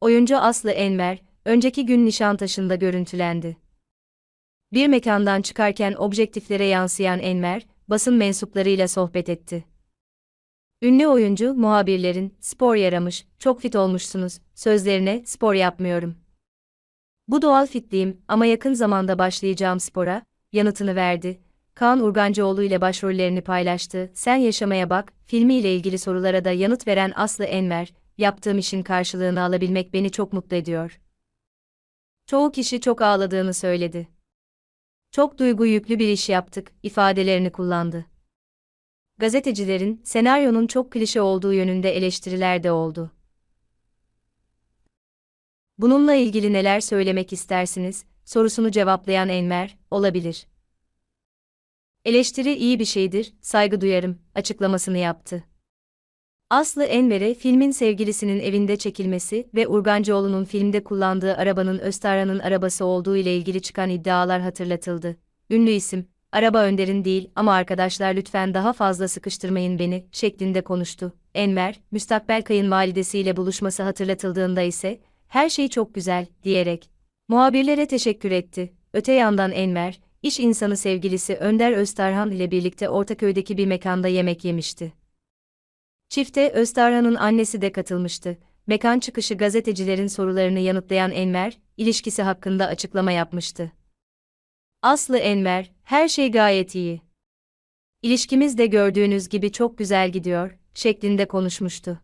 Oyuncu Aslı Enver, önceki gün Nişantaşı'nda görüntülendi. Bir mekandan çıkarken objektiflere yansıyan Enver, basın mensuplarıyla sohbet etti. Ünlü oyuncu, muhabirlerin, spor yaramış, çok fit olmuşsunuz, sözlerine, spor yapmıyorum. Bu doğal fitliğim ama yakın zamanda başlayacağım spora, yanıtını verdi. Kaan Urgancıoğlu ile başrollerini paylaştı. Sen Yaşamaya Bak, filmiyle ilgili sorulara da yanıt veren Aslı Enver, yaptığım işin karşılığını alabilmek beni çok mutlu ediyor. Çoğu kişi çok ağladığını söyledi. Çok duygu yüklü bir iş yaptık, ifadelerini kullandı. Gazetecilerin, senaryonun çok klişe olduğu yönünde eleştiriler de oldu. Bununla ilgili neler söylemek istersiniz, sorusunu cevaplayan Enver, olabilir. Eleştiri iyi bir şeydir, saygı duyarım, açıklamasını yaptı. Aslı Enver'e filmin sevgilisinin evinde çekilmesi ve Urgancıoğlu'nun filmde kullandığı arabanın Öztarhan'ın arabası olduğu ile ilgili çıkan iddialar hatırlatıldı. Ünlü isim, araba Önder'in değil ama arkadaşlar lütfen daha fazla sıkıştırmayın beni, şeklinde konuştu. Enver, müstakbel kayınvalidesiyle buluşması hatırlatıldığında ise, her şey çok güzel, diyerek, muhabirlere teşekkür etti. Öte yandan Enver, iş insanı sevgilisi Önder Öztarhan ile birlikte Ortaköy'deki bir mekanda yemek yemişti. Çifte Öztarhan'ın annesi de katılmıştı. Mekan çıkışı gazetecilerin sorularını yanıtlayan Enver, ilişkisi hakkında açıklama yapmıştı. Aslı Enver, her şey gayet iyi. İlişkimiz de gördüğünüz gibi çok güzel gidiyor, şeklinde konuşmuştu.